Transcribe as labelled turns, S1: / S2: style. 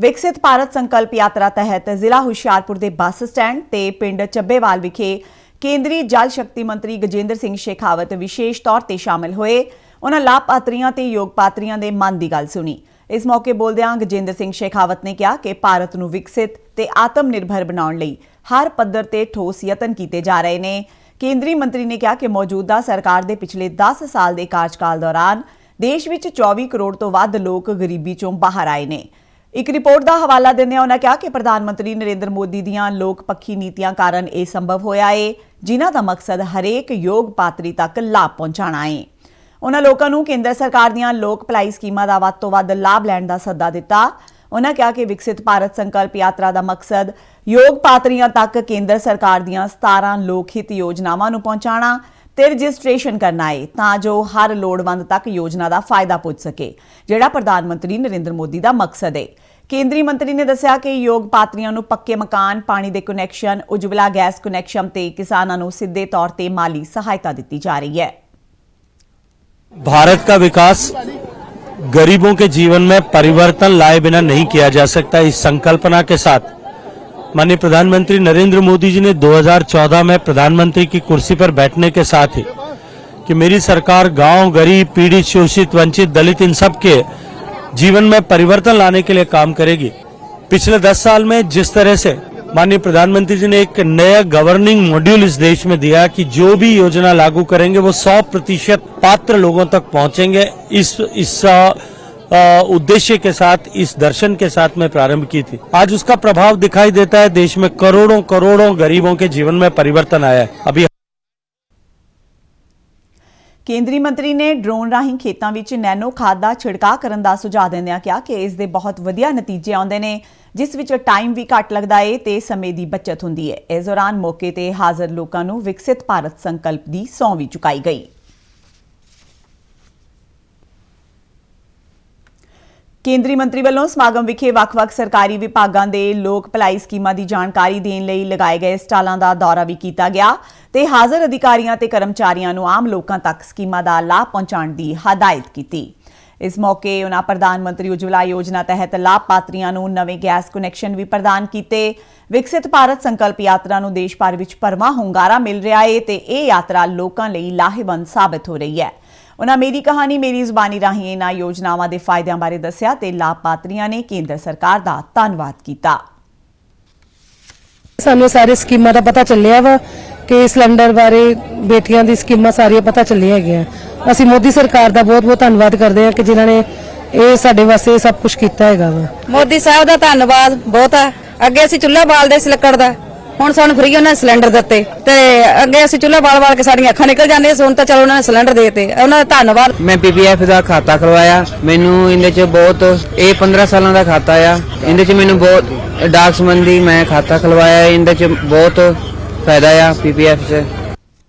S1: ਵਿਕਸਿਤ ਭਾਰਤ ਸੰਕਲਪ ਯਾਤਰਾ ਤਹਿਤ ਜ਼ਿਲ੍ਹਾ ਹੁਸ਼ਿਆਰਪੁਰ ਦੇ ਬੱਸ ਸਟੈਂਡ ਤੇ ਪਿੰਡ ਚੱਬੇਵਾਲ ਵਿਖੇ ਕੇਂਦਰੀ ਜਲ ਸ਼ਕਤੀ ਮੰਤਰੀ ਗਜੇਂਦਰ ਸਿੰਘ ਸ਼ੇਖਾਵਤ ਵਿਸ਼ੇਸ਼ ਤੌਰ ਤੇ ਸ਼ਾਮਲ ਹੋਏ। ਉਹਨਾਂ ਲਾਭਪਾਤਰੀਆਂ ਤੇ ਯੋਗਪਾਤਰੀਆਂ ਦੇ ਮਨ ਦੀ ਗੱਲ ਸੁਣੀ। ਇਸ ਮੌਕੇ ਬੋਲਦਿਆਂ ਗਜੇਂਦਰ ਸਿੰਘ ਸ਼ੇਖਾਵਤ ਨੇ ਕਿਹਾ ਕਿ ਭਾਰਤ ਨੂੰ ਵਿਕਸਿਤ ਤੇ ਆਤਮ ਨਿਰਭਰ ਬਣਾਉਣ ਲਈ ਹਰ ਪੱਧਰ ਤੇ ਠੋਸ ਯਤਨ ਕੀਤੇ ਜਾ ਰਹੇ ਨੇ। ਕੇਂਦਰੀ ਮੰਤਰੀ ਨੇ ਕਿਹਾ ਕਿ ਮੌਜੂਦਾ ਸਰਕਾਰ ਦੇ ਪਿਛਲੇ 10 ਸਾਲ ਦੇ ਕਾਰਜਕਾਲ ਦੌਰਾਨ ਦੇਸ਼ ਵਿੱਚ 24 ਕਰੋੜ ਤੋਂ ਵੱਧ ਲੋਕ ਗਰੀਬੀ ਚੋਂ ਬਾਹਰ ਆਏ ਨੇ। ਇੱਕ ਰਿਪੋਰਟ ਦਾ ਹਵਾਲਾ ਦਿੰਦਿਆਂ ਉਹਨਾਂ ਕਿਹਾ ਕਿ ਪ੍ਰਧਾਨ ਮੰਤਰੀ ਨਰਿੰਦਰ ਮੋਦੀ ਦੀਆਂ ਲੋਕ ਪੱਖੀ ਨੀਤੀਆਂ ਕਾਰਨ ਇਹ ਸੰਭਵ ਹੋਇਆ ਏ, ਜਿਨ੍ਹਾਂ ਦਾ ਮਕਸਦ ਹਰੇਕ ਯੋਗ ਪਾਤਰੀ ਤੱਕ ਲਾਭ ਪਹੁੰਚਾਉਣਾ ਏ। ਉਹਨਾਂ ਲੋਕਾਂ ਨੂੰ ਕੇਂਦਰ ਸਰਕਾਰ ਦੀਆਂ ਲੋਕ ਭਲਾਈ ਸਕੀਮਾਂ ਦਾ ਵੱਧ ਤੋਂ ਵੱਧ ਲਾਭ ਲੈਣ ਦਾ ਸੱਦਾ ਦਿੱਤਾ। ਉਹਨਾਂ ਕਿਹਾ ਕਿ ਵਿਕਸਿਤ ਭਾਰਤ ਸੰਕਲਪ ਯਾਤਰਾ ਦਾ ਮਕਸਦ ਯੋਗ ਪਾਤਰੀਆਂ ਤੱਕ ਕੇਂਦਰ ਸਰਕਾਰ ਦੀਆਂ 17 ਲੋਕ ਹਿੱਤ ਯੋਜਨਾਵਾਂ ਨੂੰ ਪਹੁੰਚਾਉਣਾ ਤੇ ਰਜਿਸਟ੍ਰੇਸ਼ਨ ਕਰਨਾ ਹੈ ਤਾਂ ਜੋ ਹਰ ਲੋੜਵੰਦ ਤੱਕ ਯੋਜਨਾ ਦਾ ਫਾਇਦਾ ਪਹੁੰਚ ਸਕੇ ਜਿਹੜਾ ਪ੍ਰਧਾਨ ਮੰਤਰੀ ਨਰਿੰਦਰ ਮੋਦੀ ਦਾ ਮਕਸਦ ਹੈ ਕੇਂਦਰੀ ਮੰਤਰੀ ਨੇ ਦੱਸਿਆ ਕਿ ਯੋਗ ਪਾਤਰੀਆਂ ਨੂੰ ਪੱਕੇ ਮਕਾਨ ਪਾਣੀ ਦੇ ਕਨੈਕਸ਼ਨ ਉਜਵਲਾ ਗੈਸ ਕਨੈਕਸ਼ਨ ਤੇ ਕਿਸਾਨਾਂ ਨੂੰ ਸਿੱਧੇ ਤੌਰ ਤੇ ਮਾਲੀ ਸਹਾਇਤਾ ਦਿੱਤੀ ਜਾ ਰਹੀ ਹੈ
S2: भारत का विकास गरीबों के जीवन में परिवर्तन लाए बिना नहीं किया जा सकता इस संकल्पना के साथ माननीय प्रधानमंत्री नरेंद्र मोदी जी ने 2014 में प्रधानमंत्री की कुर्सी पर बैठने के साथ ही कि मेरी सरकार गाँव, गरीब, पीड़ित, शोषित, वंचित, दलित, इन सब के जीवन में परिवर्तन लाने के लिए काम करेगी। पिछले 10 साल में जिस तरह से माननीय प्रधानमंत्री जी ने एक नया गवर्निंग मॉड्यूल इस देश में दिया कि जो भी योजना लागू करेंगे, वो 100 प्रतिशत पात्र लोगों तक पहुँचेंगे। इस इस उद्देश्य के साथ इस दर्शन के साथ में प्रारंभ की थी आज उसका प्रभाव दिखाई देता है देश में करोड़ों करोड़ों गरीबों के जीवन में परिवर्तन आया है अभी
S1: ਕੇਂਦਰੀ ਮੰਤਰੀ ਨੇ ਡਰੋਨ ਰਾਹੀਂ ਖੇਤਾਂ ਵਿੱਚ ਨੈਨੋ ਖਾਦ ਦਾ ਛਿੜਕਾਅ ਕਰਨ ਦਾ ਸੁਝਾਅ ਦਿੰਦਿਆਂ ਕਿਹਾ ਕਿ ਇਸ ਦੇ ਬਹੁਤ ਵਧੀਆ ਨਤੀਜੇ ਆਉਂਦੇ ਨੇ ਜਿਸ ਵਿੱਚ ਟਾਈਮ ਵੀ ਘੱਟ ਲੱਗਦਾ ਏ ਤੇ ਸਮੇਂ ਦੀ ਬਚਤ ਹੁੰਦੀ ਹੈ ਇਸ ਦੌਰਾਨ ਮੌਕੇ ਤੇ ਹਾਜ਼ਰ ਲੋਕਾਂ ਨੂੰ ਵਿਕਸਿਤ ਭਾਰਤ ਸੰਕਲਪ ਦੀ ਸਹੁੰ ਵੀ ਚੁਕਾਈ ਗਈ ਕੇਂਦਰੀ ਮੰਤਰੀ ਵੱਲੋਂ ਸਮਾਗਮ ਵਿਖੇ ਵੱਖ-ਵੱਖ ਸਰਕਾਰੀ ਵਿਭਾਗਾਂ ਦੇ ਲੋਕ ਭਲਾਈ ਸਕੀਮਾਂ ਦੀ ਜਾਣਕਾਰੀ ਦੇਣ ਲਈ ਲਗਾਏ ਗਏ ਸਟਾਲਾਂ ਦਾ ਦੌਰਾ ਵੀ ਕੀਤਾ ਗਿਆ ਤੇ ਹਾਜ਼ਰ ਅਧਿਕਾਰੀਆਂ ਤੇ ਕਰਮਚਾਰੀਆਂ ਨੂੰ ਆਮ ਲੋਕਾਂ ਤੱਕ ਸਕੀਮਾਂ ਦਾ ਲਾਭ ਪਹੁੰਚਾਉਣ ਦੀ ਹਦਾਇਤ ਕੀਤੀ। ਇਸ ਮੌਕੇ ਉਹਨਾਂ ਪ੍ਰਧਾਨ ਮੰਤਰੀ ਉਜਵਲਾ ਯੋਜਨਾ ਤਹਿਤ ਲਾਭਪਾਤਰੀਆਂ ਨੂੰ ਨਵੇਂ ਗੈਸ ਕਨੈਕਸ਼ਨ ਵੀ ਪ੍ਰਦਾਨ ਕੀਤੇ। ਵਿਕਸਿਤ ਭਾਰਤ ਸੰਕਲਪ ਯਾਤਰਾ ਨੂੰ ਦੇਸ਼ ਭਰ ਵਿੱਚ ਭਰਵਾਂ ਹੁੰਗਾਰਾ ਮਿਲ ਰਿਹਾ ਏ ਤੇ ਇਹ ਯਾਤਰਾ ਲੋਕਾਂ ਲਈ ਲਾਹੇਵੰਦ ਸਾਬਤ ਹੋ ਰਹੀ ਹੈ। ਉਹਨਾਂ ਮੇਰੀ ਕਹਾਣੀ ਮੇਰੀ ਜ਼ੁਬਾਨੀ ਰਾਹੀਂ ਇਹਨਾਂ ਯੋਜਨਾਵਾਂ ਦੇ ਫਾਇਦਿਆਂ ਬਾਰੇ ਦੱਸਿਆ ਤੇ ਲਾਭਪਾਤਰੀਆਂ ਨੇ ਕੇਂਦਰ ਸਰਕਾਰ ਦਾ ਧੰਨਵਾਦ ਕੀਤਾ।
S3: ਸਾਨੂੰ ਸਾਰੇ ਸਕੀਮਾਂ ਦਾ ਪਤਾ ਚੱਲਿਆ ਵਾ ਕਿ ਸਿਲੰਡਰ ਬਾਰੇ ਬੇਟੀਆਂ ਦੀ ਸਕੀਮਾਂ ਸਾਰੀਆਂ ਪਤਾ ਚੱਲੀਆਂ ਹੈਗੀਆਂ। ਅਸੀਂ ਮੋਦੀ ਸਰਕਾਰ ਦਾ ਬਹੁਤ ਬਹੁਤ ਧੰਨਵਾਦ ਕਰਦੇ ਹਾਂ ਕਿ ਜਿਨ੍ਹਾਂ ਨੇ ਇਹ ਸਾਡੇ ਵਾਸਤੇ ਸਭ ਕੁਝ ਕੀਤਾ ਹੈਗਾ ਵਾ।
S4: ਮੋਦੀ ਸਾਹਿਬ ਦਾ ਧੰਨਵਾਦ ਬਹੁਤ ਆ। ਅੱਗੇ ਅਸੀਂ ਚੁੱਲ੍ਹਾ ਬਾਲਦੇ ਸੀ ਲੱਕੜ ਦਾ। ਹੁਣ ਸਾਨੂੰ ਫ੍ਰੀ ਉਹਨਾਂ ਨੇ ਸਿਲੰਡਰ ਦਿੱਤੇ ਤੇ ਅੱਗੇ ਅਸੀਂ ਚੁੱਲ੍ਹਾ ਬਾਲ ਬਾਲ ਕੇ ਸਾਡੀਆਂ ਅੱਖਾਂ ਨਿਕਲ ਜਾਂਦੀਆਂ ਸੀ, ਹੁਣ ਤਾਂ ਚਲੋ ਉਹਨਾਂ ਨੇ ਸਿਲੰਡਰ ਦੇ ਦਿੱਤੇ। ਉਹਨਾਂ ਦਾ ਧੰਨਵਾਦ।
S5: ਮੈਂ ਪੀਪੀਐਫ ਦਾ ਖਾਤਾ ਖਲਵਾਇਆ। ਮੈਨੂੰ ਇਹਦੇ ਚ ਬਹੁਤ, ਇਹ 15 ਸਾਲਾਂ ਦਾ ਖਾਤਾ ਆ। ਇਹਦੇ ਚ ਮੈਨੂੰ ਬਹੁਤ ਡਾਕ ਸੰਬੰਧੀ ਮੈਂ ਖਾਤਾ ਖਲਵਾਇਆ। ਇਹਦੇ ਚ ਬਹੁਤ ਫਾਇਦਾ ਆ ਪੀਪੀਐਫ ਚ।